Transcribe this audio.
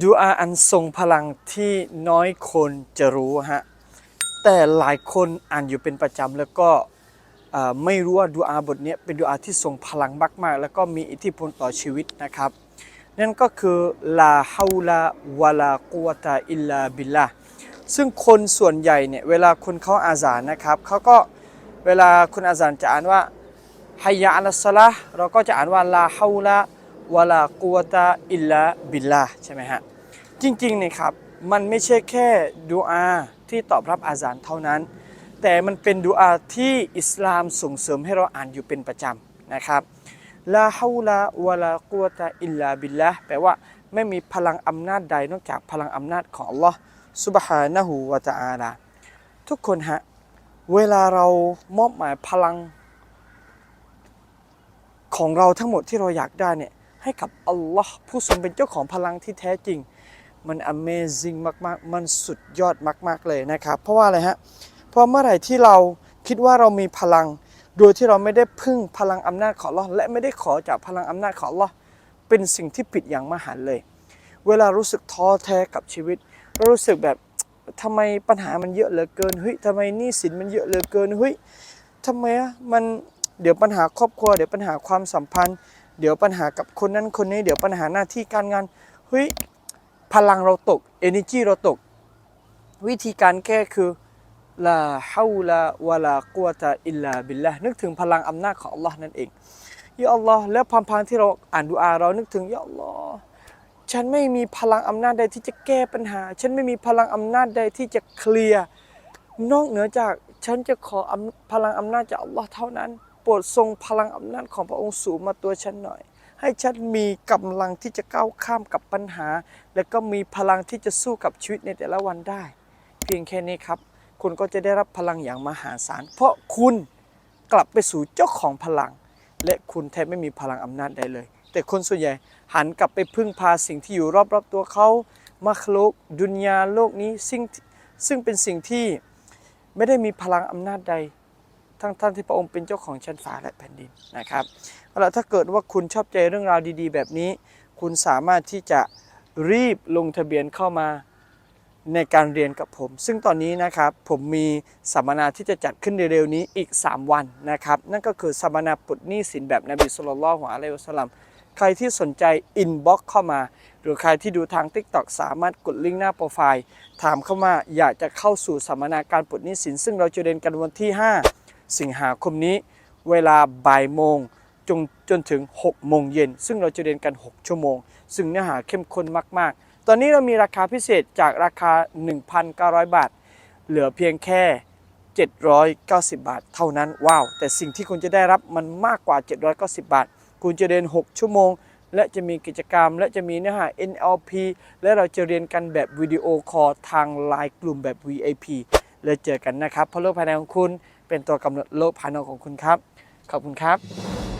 ดูอาอันทรงพลังที่น้อยคนจะรู้ฮะ แต่หลายคนอ่านอยู่เป็นประจำแล้วก็ไม่รู้ว่าดูอาบทนี้เป็นดูอาที่ทรงพลังมากๆ แล้วก็มีอิทธิพลต่อชีวิตนะครับ นั่นก็คือลาฮาวลาวะลากุวตาอิลลาบิลลาซึ่งคนส่วนใหญ่เนี่ยเวลาคนเขาอาซานนะครับเขาก็เวลาคุณอาซานจะอ่านว่าฮัยยะอัลสลาห์เราก็จะอ่านว่าลาฮาวลา วลากุวะตาอิลลาบิลลาใช่ไหมฮะ จริงๆเนี่ยครับมันไม่ใช่แค่ดูอาที่ตอบรับอาซานเท่านั้น แต่มันเป็นดูอาที่อิสลามส่งเสริมให้เราอ่านอยู่เป็นประจำนะครับลาฮาวลาวลากุวะตาอิลลาบิลละแปลว่าไม่มีพลังอำนาจใดนอกจากพลังอำนาจของ Allah ซุบฮานะฮูวะตะอาลาทุกคนฮะ เวลาเรามอบหมายพลัง ของเราทั้งหมดที่เราอยากได้เนี่ย ให้กับอัลลอฮ์ผู้ทรงเป็นเจ้าของพลังที่แท้จริง มัน Amazing มากๆ มันสุดยอดมาก ๆ เลยนะครับ เพราะว่าอะไรฮะ เพราะเมื่อไหร่ที่เราคิดว่าเรามีพลัง โดยที่เราไม่ได้พึ่งพลังอำนาจของอัลลอฮ์และไม่ได้ขอจากพลังอำนาจของอัลลอฮ์เป็นสิ่งที่ผิดอย่างมหันเลย เวลารู้สึกท้อแท้กับชีวิตเรารู้สึกแบบทำไมปัญหามันเยอะเหลือเกินเฮ้ยทำไมหนี้สินมันเยอะเหลือเกินเฮ้ยทำไมอะมันเดี๋ยวปัญหาครอบครัว เดี๋ยวปัญหาความสัมพันธ์ เดี๋ยวปัญหากับคนนั้นคนนี้ เดี๋ยวปัญหาหน้าที่การงานเฮ้ยพลังเราตก energy เราตก วิธีการแก้คือลาฮาวลาวะลากุวะตาอิลลาบิลละนึกถึงพลังอำนาจของอัลลอฮ์นั่นเองยาอัลลอฮ์แล้วพันพันที่เราอ่านดูอาเรานึกถึงยาอัลลอฮ์ฉันไม่มีพลังอำนาจใดที่จะแก้ปัญหา ฉันไม่มีพลังอำนาจใดที่จะเคลียร์นอกเหนือจากฉันจะขอพลังอำนาจจากอัลลอฮ์เท่านั้น โปรดทรงพลังอำนาจของพระองค์สูงมาตัวฉันหน่อย ให้ฉันมีกำลังที่จะก้าวข้ามกับปัญหา และก็มีพลังที่จะสู้กับชีวิตในแต่ละวันได้ เพียงแค่นี้ครับ คุณก็จะได้รับพลังอย่างมหาศาล เพราะคุณกลับไปสู่เจ้าของพลัง และคุณแทบไม่มีพลังอำนาจใดเลย แต่คนส่วนใหญ่หันกลับไปพึ่งพาสิ่งที่อยู่รอบๆตัวเขามัคลุกดุนยาโลกนี้ซึ่งซึ่งเป็นสิ่งที่ไม่ได้มีพลังอำนาจใด ทั้งท่านที่พระองค์เป็นเจ้าของชั้นฟ้าและแผ่นดินนะครับเอาละถ้าเกิดว่าคุณชอบใจเรื่องราวดีๆ แบบนี้ คุณสามารถที่จะรีบลงทะเบียนเข้ามาในการเรียนกับผม ซึ่งตอนนี้นะครับผมมีสัมมนาที่จะจัดขึ้นเร็วๆนี้อีก 3 วันนะครับ นั่นก็คือสัมมนาปลดหนี้สินแบบนบีสุลต่านละฮ์อะลัยฮิวสลัมใครที่สนใจอินบ็อกเข้ามา หรือใครที่ดูทาง TikTok สามารถกดลิงก์หน้าโปรไฟล์ ถามเข้ามาอยากจะเข้าสู่สัมมนาการปลดหนี้สิน ซึ่งเราจะเรียนกันวันที่ 5 สิงหาคมนี้ เวลาบ่ายโมงจนจนถึง 6 โมงเย็น ซึ่งเราจะเรียนกัน 6 ชั่วโมง ซึ่งเนื้อหาเข้มข้นมาก ๆ ตอนนี้เรามีราคาพิเศษจากราคา 1,900 บาท เหลือเพียงแค่ 790 บาท เท่านั้น ว้าว แต่สิ่งที่คุณจะได้รับมันมากกว่า 790 บาท คุณจะเรียน 6 ชั่วโมง และจะมีกิจกรรม และจะมีเนื้อหา NLP และเราจะเรียนกันแบบวิดีโอคอลทางไลน์กลุ่มแบบ VIP เลยเจอกันนะครับเพราะโลกภายในของคุณ เป็นตัวกำหนดโลกภายนอกของคุณครับ ขอบคุณครับ